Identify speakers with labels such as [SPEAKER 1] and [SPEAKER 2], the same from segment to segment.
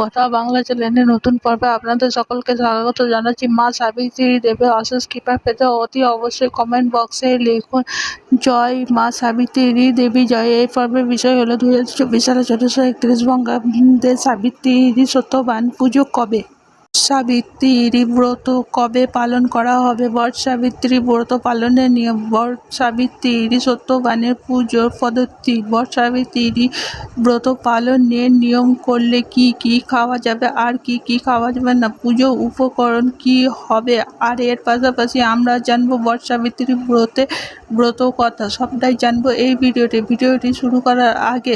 [SPEAKER 1] কথা বাংলা চ্যানেলের নতুন পর্বে আপনাদের সকলকে স্বাগত জানাচ্ছি। মা সাবিত্রী দেবের অশেষ কৃপা পেতে অতি অবশ্যই কমেন্ট বক্সে লিখুন, জয় মা সাবিত্রী দেবী, জয়। এই পর্বের বিষয় হলো দু হাজার চব্বিশ সালে চোদ্দশো একত্রিশ বঙ্গাব্দে সাবিত্রী সত্যবান পুজো কবে? সাবিত্রী ব্রত কবে পালন করা হবে? বট সাবিত্রী ব্রত পালনের নিয়ম। বট সাবিত্রী সত্যবানের পুজোর পদ্ধতি। বট সাবিত্রী ব্রত পালনের নিয়ম করলে কি কি খাওয়া যাবে? আর কি কি খাওয়া যাবে না? পুজো উপকরণ কি হবে? আর এর পাশাপাশি আমরা জানব বট সাবিত্রী ব্রতে ব্রত কথা। সবটাই জানব এই ভিডিওতে। ভিডিওটি শুরু করার আগে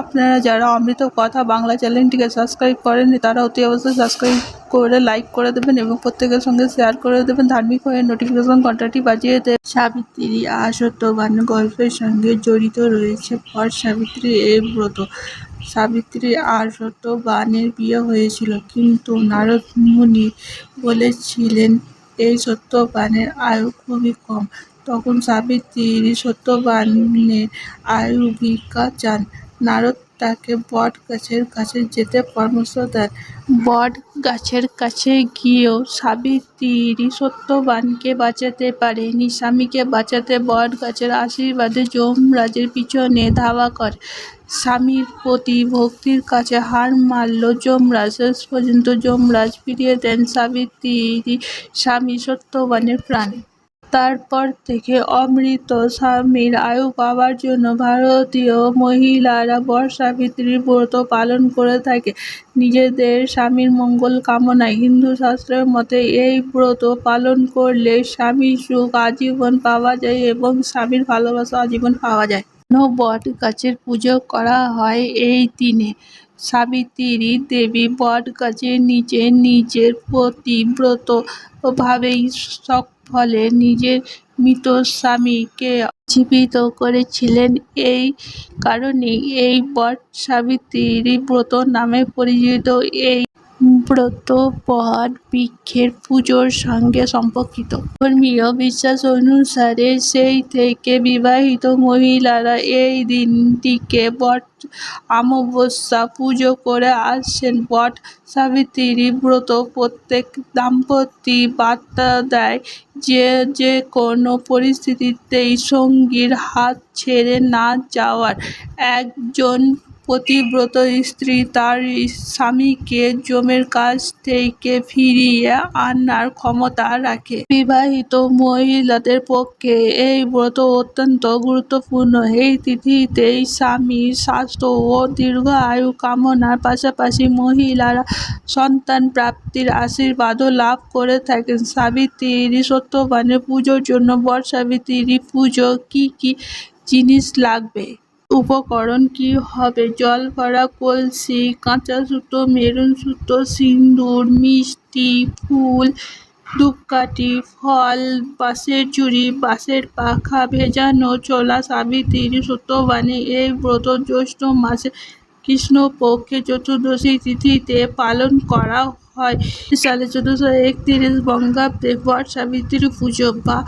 [SPEAKER 1] আপনারা যারা অমৃত কথা বাংলা চ্যানেলটিকে সাবস্ক্রাইব করেননি, তারা অতি অবশ্যই সাবস্ক্রাইব করে লাইক করে দেবেন এবং প্রত্যেকের সঙ্গে শেয়ার করে দেবেন। ধার্মিক হয়ে নোটিফিকেশন ঘন্টাটি বাজিয়ে দেবেন সাবিত্রী আর সত্যবান গল্পের সঙ্গে জড়িত রয়েছে পর সাবিত্রী এই ব্রত। সাবিত্রী আর সত্যবানের বিয়ে হয়েছিল, কিন্তু নারদ মুনি বলেছিলেন, এই সত্যবানের আয়ু খুবই কম। তখন সাবিত্রী সত্যবানের আয়ু ভিক্ষা চান। নারদ তাকে বট গাছের কাছে যেতে পরামর্শ দেন। বট গাছের কাছে গিয়েও সাবিত্রী সত্যবানকে বাঁচাতে পারেনি। স্বামীকে বাঁচাতে বট গাছের আশীর্বাদে যমরাজের পিছনে ধাওয়া করে। স্বামীর প্রতি ভক্তির কাছে হার মারল যমরাজ। শেষ পর্যন্ত যমরাজ ফিরিয়ে দেন সাবিত্রী স্বামী সত্যবানের প্রাণ। তারপর থেকে অমৃত স্বামীর আয়ু পাওয়ার জন্য ভারতীয় মহিলারা বর্ষা বর্ষাবিত্রীর ব্রত পালন করে থাকে। নিজেদের স্বামীর মঙ্গল কামনায় হিন্দু শাস্ত্রের মতে এই ব্রত পালন করলে স্বামীর সুখ আজীবন পাওয়া যায় এবং স্বামীর ভালোবাসা আজীবন পাওয়া যায়। বট গাছের পুজো করা হয় এই দিনে। সাবিত্রী দেবী বট গাছের নিচে নিজের প্রতিব্রত ভাবেই ফলে নিজের মৃত স্বামীকে জীবিত করেছিলেন। এই কারণেই এই বট সাবিত্রী ব্রত নামে পরিচিত। এই ব্রত বট বৃক্ষের পুজোর সঙ্গে সম্পর্কিত। ধর্মীয় বিশ্বাস অনুসারে সেই থেকে বিবাহিত মহিলারা এই দিনটিকে বট অমাবস্যা পুজো করে আসছেন। বট সাবিত্রী ব্রত প্রত্যেক দাম্পত্যই বার্তা দেয় যে যে কোনো পরিস্থিতিতেই সঙ্গীর হাত ছেড়ে না যাওয়ার। একজন পতিব্রত স্ত্রী তার স্বামীকে যমের কাছ থেকে ফিরিয়ে আনার ক্ষমতা রাখে। বিবাহিত মহিলাদের পক্ষে এই ব্রত অত্যন্ত গুরুত্বপূর্ণ। এই তিথিতেই স্বামীর স্বাস্থ্য ও দীর্ঘ আয়ু কামনার পাশাপাশি মহিলারা সন্তান প্রাপ্তির আশীর্বাদও লাভ করে থাকেন। সাবিত্রী সত্যবানের পুজোর জন্য বট সাবিত্রী পুজো কি কি জিনিস লাগবে? উপকরণ কি হবে? জল ভরা কলসি, কাঁচা সুতো মেরুন সুতো সিন্দুর, মিষ্টি, ফুল, ধূপকাঠি, ফল, বাঁশের চুড়ি বাঁশের পাখা ভেজানো ছোলা সাবিত্রী সত্যবানী এই ব্রত জ্যৈষ্ঠ মাসে কৃষ্ণপক্ষে চতুর্দশী তিথিতে পালন করা হয়। সালে চোদ্দশো একত্রিশ বঙ্গাব্দে বট সাবিত্রী পুজো বা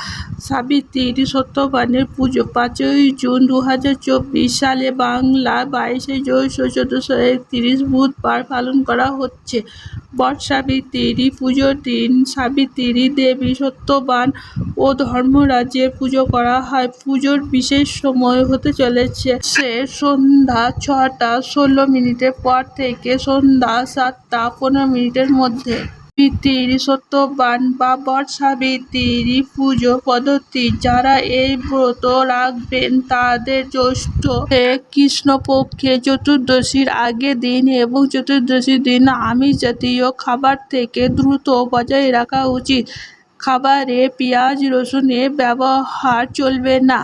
[SPEAKER 1] সাবিত্রী সত্যবানের পুজো। পাঁচই জুন দু হাজার চব্বিশ সালে বাংলা বাইশে জ্যৈষ্ঠ চোদ্দশো একত্রিশ বুধবার পালন করা হচ্ছে। বট সাবিত্রী পুজোর দিন সাবিত্রী দেবী সত্যবান ও ধর্মরাজের পুজো করা হয়। পুজোর বিশেষ সময় হতে চলেছে সে সন্ধ্যা ছটা ষোলো মিনিটের পর থেকে সন্ধ্যা সাতটা পনেরো মিনিটের মধ্যে। সত্যবান পুজো পদ্ধতি, যারা এই ব্রত রাখবেন তাদের জ্যৈষ্ঠ কৃষ্ণপক্ষে চতুর্দশীর আগের দিন এবং চতুর্দশীর দিন আমিষ জাতীয় খাবার থেকে দ্রুত বজায় রাখা উচিত। খাবারে পেঁয়াজ, রসুনের ব্যবহার চলবে না।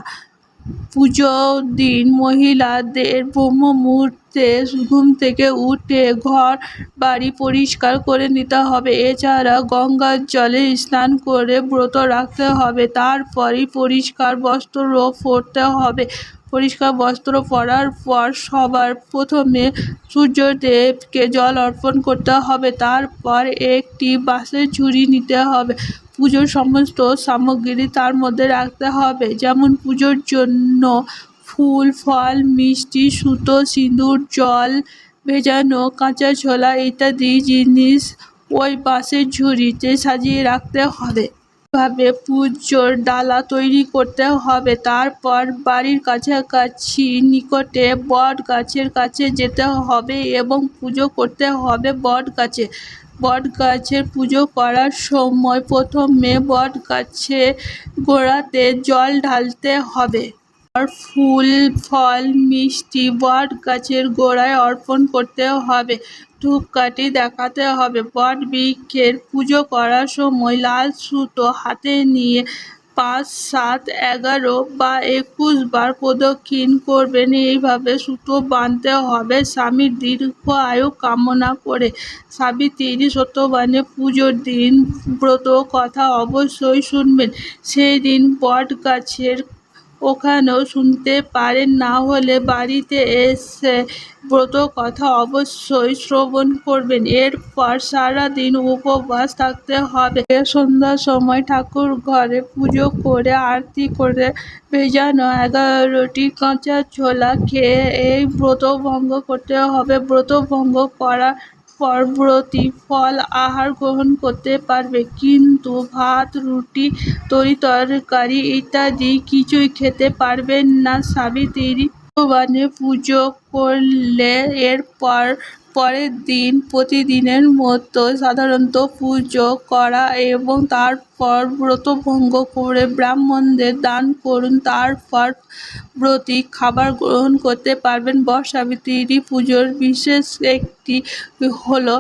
[SPEAKER 1] পুজোর দিন, মহিলাদের ব্রহ্ম মুহূর্তে ঘুম থেকে উঠে ঘর, বাড়ি পরিষ্কার করে নিতে হবে। এছাড়া গঙ্গার জলে স্নান করে ব্রত রাখতে হবে। তারপরই পরিষ্কার বস্ত্র পরতে হবে। পরিষ্কার বস্ত্র পরার পর সবার প্রথমে সূর্যদেবকে জল অর্পণ করতে হবে। তারপর একটি বাঁশের ঝুড়ি নিতে হবে। পুজোর সমস্ত সামগ্রী তার মধ্যে রাখতে হবে। যেমন পুজোর জন্য ফুল, ফল, মিষ্টি, সুতো, সিঁদুর, জল ভেজানো, কাঁচা ছোলা ইত্যাদি জিনিস ওই বাঁশের ঝুড়িতে সাজিয়ে রাখতে হবে। ভাবে পুজোর ডালা তৈরি করতে হবে। তারপর বাড়ির কাছাকাছি নিকটে বট গাছের কাছে যেতে হবে এবং পুজো করতে হবে বট গাছে বট গাছের পুজো করার সময় প্রথমে বট গাছে গোড়াতে জল ঢালতে হবে। আর ফুল, ফল, মিষ্টি বট গাছের গোড়ায় অর্পণ করতে হবে। ধূপকাঠি দেখাতে হবে। বট বৃক্ষের পুজো করার সময় লাল সুতো হাতে নিয়ে পাঁচ, সাত, এগারো বা একুশ বার প্রদক্ষিণ করবেন। এইভাবে সুতো বাঁধতে হবে। স্বামীর দীর্ঘ আয়ু কামনা করে। সাবিত্রী সত্যবানে পুজোর দিন ব্রত কথা অবশ্যই শুনবেন। সেই দিন বট গাছের ওখানেও শুনতে পারেন, না হলে বাড়িতে এসে ব্রত কথা অবশ্যই শ্রবণ করবেন। এরপর সারাদিন উপবাস থাকতে হবে। সন্ধ্যার সময় ঠাকুর ঘরে পুজো করে, আরতি করে ভেজানো এগারোটি কাঁচা ছোলা খেয়ে এই ব্রত ভঙ্গ করতে হবে। ব্রত ভঙ্গ করার পর ব্রতী ফল আহার গ্রহণ করতে পারবে। কিন্তু ভাত, রুটি, তরি তরকারি ইত্যাদি কিছুই খেতে পারবেন না। সাবিত্রী ভগবানের পুজো করলে এরপর পরের দিন, প্রতিদিনের মতো সাধারণত পুজো করা এবং তারপর ব্রত ভঙ্গ করে ব্রাহ্মণদের দান করুন তারপর ব্রতী খাবার গ্রহণ করতে পারবেন। বটসাবিত্রী পুজোর বিশেষ একটি হলো,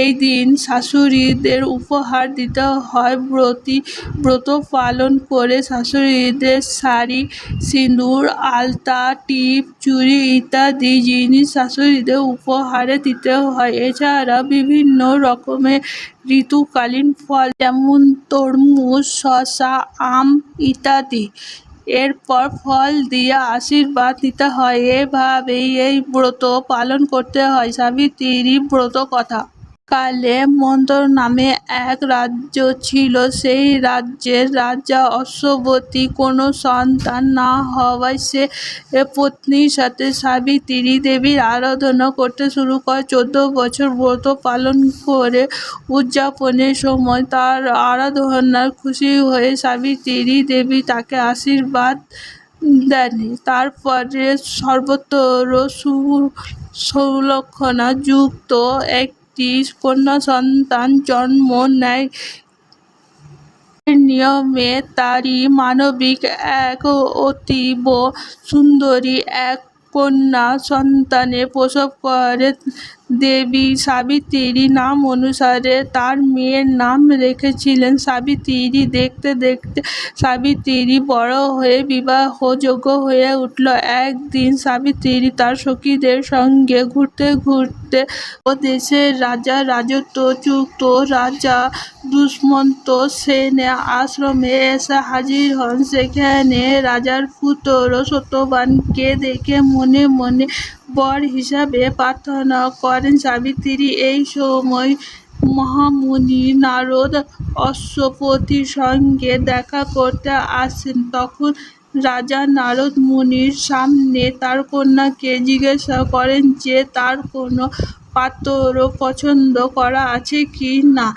[SPEAKER 1] এই দিন শাশুড়িদের উপহার দিতে হয়। ব্রতী, ব্রত পালন করে শাশুড়িদের শাড়ি, সিঁদুর, আলতা, টিপ, চুড়ি ইত্যাদি জিনিস শাশুড়িদের উপহারে দিতে হয়। এছাড়া বিভিন্ন রকমের ঋতুকালীন ফল যেমন তরমুজ, শসা, আম ইত্যাদি। এরপর ফল দিয়ে আশীর্বাদ নিতে হয়। এভাবেই এই ব্রত পালন করতে হয়। সাবিত্রী ব্রত কথা। কালে মন্ত্র নামে এক রাজ্য ছিল সেই রাজ্যের রাজা অশ্ববতী কোনো সন্তান না হওয়ায় সে পত্নীর সাথে সাবিত্রী দেবীর আরাধনা করতে শুরু করে চোদ্দ বছর ব্রত পালন করে উদযাপনের সময় তার আরাধনার খুশি হয়ে সাবিত্রী দেবী তাকে আশীর্বাদ দেন তারপরে সর্বত্র সুলক্ষণা যুক্ত একটি কন্যা সন্তান জন্ম নেয় নিয়মে তারই মানবিক এক অতীব সুন্দরী এক কন্যা সন্তানে প্রসব করে দেবী সাবিত্রী নাম অনুসারে তার মেয়ের নাম রেখেছিলেন। সাবিত্রী দেখতে দেখতে সাবিত্রী বড় হয়ে বিবাহযোগ্য হয়ে উঠল। একদিন সাবিত্রী তার সখীদের সঙ্গে ঘুরতে ঘুরতে ও দেশের রাজা রাজত্বযুক্ত রাজা দুষ্মন্ত সেনে আশ্রমে এসে হাজির হন। সেখানে রাজার পুত্র সত্যবানকে দেখে মনে মনে বর হিসাবে প্রার্থনা করেন সাবিত্রী এই সময় মহামুনি নারদ অশ্বপতির সঙ্গে দেখা করতে আসেন। তখন রাজা নারদ মুনির সামনে তার কন্যাকে জিজ্ঞাসা করেন যে, তার কোনো পাত্র পছন্দ করা আছে কি না?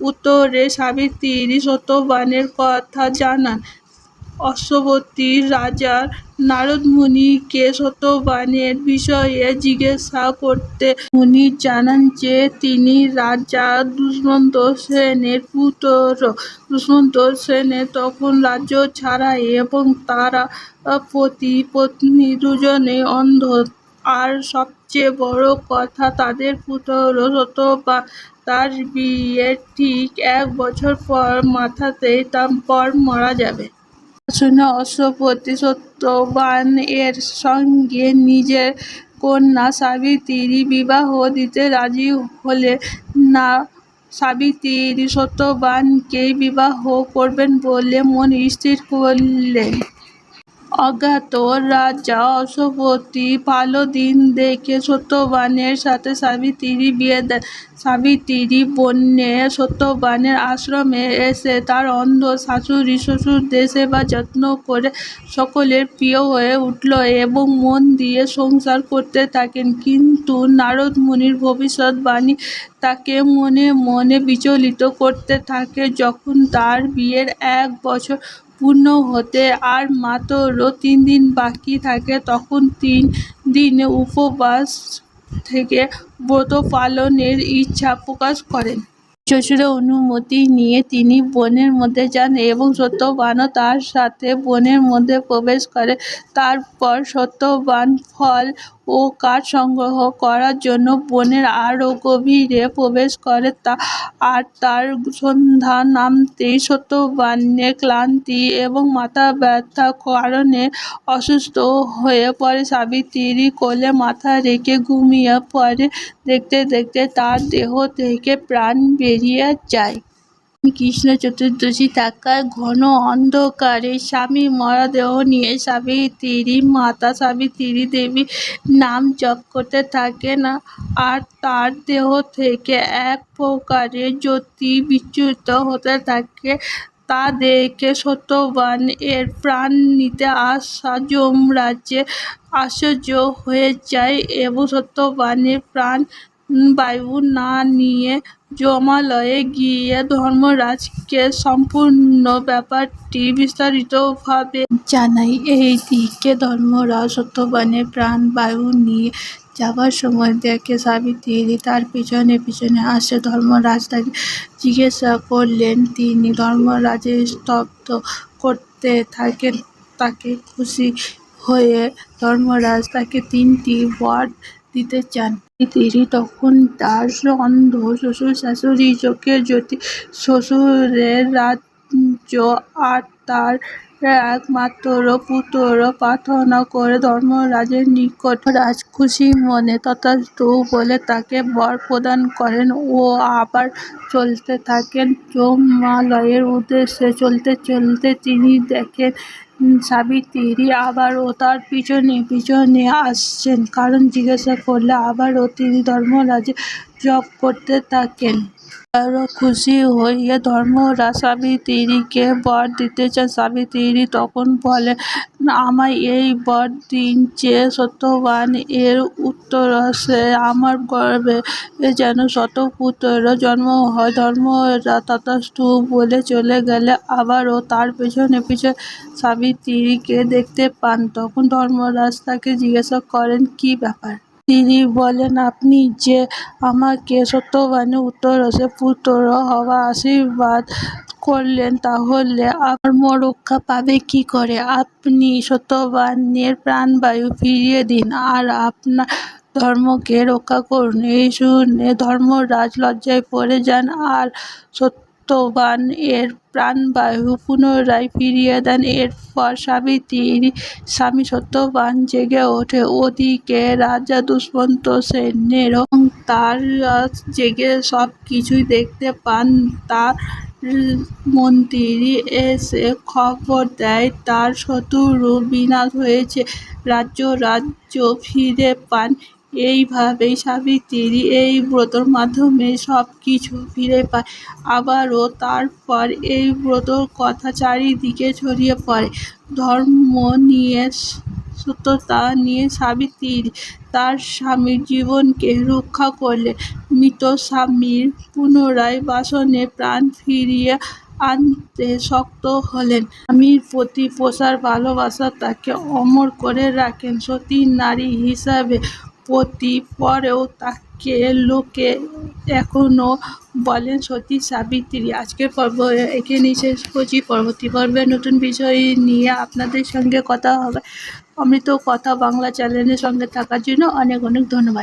[SPEAKER 1] উত্তরে সাবিত্রী সত্যবানের কথা জানান। অশ্ববতী রাজা নারদ মুনিকে সত্যবানের বিষয়ে জিজ্ঞাসা করতে মুনি জানান যে তিনি রাজা দুষ্মন্ত সেনের পুত্র। দুষ্মন্ত সেনের তখন রাজ্য ছাড়া এবং তারা পতি, পত্নী দুজনেই অন্ধ। আর সবচেয়ে বড় কথা, তাদের পুত্র শতবা তার বিয়ের ঠিক এক বছর পর মাথাতেই তার পর মারা যাবে। অশ্বপতি সত্যবান এর সঙ্গে নিজের কন্যা সাবিত্রী বিবাহ দিতে রাজি হলে না সাবিত্রী সত্যবানকেই বিবাহ করবেন বলে মন স্থির করলেন অজ্ঞাত রাজা অশ্বপতি ভালো দিন দেখে সত্যবানের সাথে সাবিত্রীর বিয়ে দেন সাবিত্রী বন্যে সত্যবানের আশ্রমে এসে তার অন্ধ শাশুড়ি শ্বশুরদের সেবা যত্ন করে সকলের প্রিয় হয়ে উঠল এবং মন দিয়ে সংসার করতে থাকেন। কিন্তু নারদ মুনির ভবিষ্যৎবাণী তাকে মনে মনে বিচলিত করতে থাকে। যখন তার বিয়ের এক বছর পূর্ণ হতে আর মাত্র তিন দিন বাকি থাকে, তখন তিন দিন উপবাস থেকে ব্রত পালনের ইচ্ছা প্রকাশ করেন। শ্বশুরের অনুমতি নিয়ে তিনি বনের মধ্যে যান এবং সত্যবানও তার সাথে বনের মধ্যে প্রবেশ করে। তারপর সত্যবান ফল ও কাঠ সংগ্রহ করার জন্য বনের আরও গভীরে প্রবেশ করে তা, আর তার সন্ধ্যা নামতেই সত্যবানের ক্লান্তি এবং মাথা ব্যথার কারণে অসুস্থ হয়ে পড়ে সাবিত্রী কোলে মাথা রেখে ঘুমিয়ে পড়ে। দেখতে দেখতে তার দেহ থেকে প্রাণ বেরিয়ে যায়। কৃষ্ণ চতুর্দশী থাকার ঘন অন্ধকারে স্বামী মরদেহ নিয়ে সাবিত্রী মাতা সাবিত্রী দেবী নাম জপ করতে থাকেন আর তার দেহ থেকে এক প্রকারের জ্যোতি বিচ্যুত হতে থাকে। তা দেখে সত্যবান এর প্রাণ নিতে আসা যমরাজে আশ্চর্য হয়ে যায় এবং সত্যবানের প্রাণ বায়ু না নিয়ে জমালয়ে গিয়ে ধর্মরাজকে সম্পূর্ণ ব্যাপারটি বিস্তারিতভাবে জানাই। এই দিকে ধর্মরাজ সত্যবানের প্রাণ বায়ু নিয়ে যাবার সময় দেখে সাবিত্রী তার পিছনে পিছনে আসে। ধর্মরাজ তাকে জিজ্ঞাসা করলেন, তিনি ধর্মরাজের স্তব্ধ করতে থাকেন, তাকে খুশি হয়ে ধর্মরাজ তাকে তিনটি বর দিতে চান। তিনি তখন তার অন্ধ শ্বশুর শাশুড়ি চোখের জ্যোতি শ্বশুরের রাজ্য আর তার একমাত্র পুত্র প্রার্থনা করে ধর্মরাজের নিকট রাজ খুশি মনে। তথাস্তু বলে তাকে বর প্রদান করেন ও আবার চলতে থাকেন। যমালয়ের উদ্দেশ্যে চলতে চলতে তিনি দেখেন সাবিত্রী আবারও তার পিছনে পিছনে আসছেন। কারণ জিজ্ঞাসা করলে আবারও তিনি ধর্মরাজে জপ করতে থাকেন। আরও খুশি হয়ে ধর্মরাজ সাবিত্রীকে বর দিতে চান সাবিত্রী তখন বলেন আমায় এই বর দিন যে সত্যবান। এর উত্তরসে আমার গর্ভে যেন শতপুত্র জন্ম হয়। ধর্মরাজ তথাস্তু বলে চলে গেলে আবারও তার পেছনে পিছনে সাবিত্রীকে দেখতে পান। তখন ধর্মরাজ তাকে জিজ্ঞাসা করেন, কি ব্যাপার? তিনি বলেন, আপনি যে আমাকে সত্যবানের উত্তরসে পুত্র হওয়া আশীর্বাদ করলেন, তাহলে ধর্ম রক্ষা পাবে কি করে? আপনি সত্যবানের প্রাণবায়ু ফিরিয়ে দিন আর আপনার ধর্মকে রক্ষা করুন। এই শুনে ধর্মরাজ লজ্জায় পড়ে যান আর সত্যবান এর প্রাণবায়ু পুনরায় ফিরিয়ে দেন। এরপর সাবিত্রীর স্বামী সত্যবান, জেগে ওঠে। ওদিকে রাজা দুষ্মন্ত সেনেরও তার জেগে সব কিছুই দেখতে পান। তার মন্ত্রী এসে খবর দেয়, তার শত্রু বিনাশ হয়েছে। রাজ্য রাজ্য ফিরে পান। এইভাবেই সাবিত্রী এই ব্রতর মাধ্যমে সব কিছু ফিরে পায়। আবারও তারপর এই ব্রতর কথা চারিদিকে ছড়িয়ে পড়ে। ধর্ম নিয়ে সত্যতা নিয়ে সাবিত্রী তার স্বামীর জীবনকে রক্ষা করলেন মৃত স্বামীর পুনরায় বাসনে প্রাণ ফিরিয়ে আনতে শক্ত হলেন। স্বামীর প্রতি প্রসার ভালোবাসা তাকে অমর করে রাখেন। সতী নারী হিসাবে পতি পরেও তাকে লোকে এখনও বলেন সতী সাবিত্রী। আজকের পর্ব এখানেই শেষ করছি। পরবর্তী পর্বে নতুন বিষয় নিয়ে আপনাদের সঙ্গে কথা হবে। অমৃত কথা বাংলা চ্যানেলের সঙ্গে থাকার জন্য অনেক অনেক ধন্যবাদ।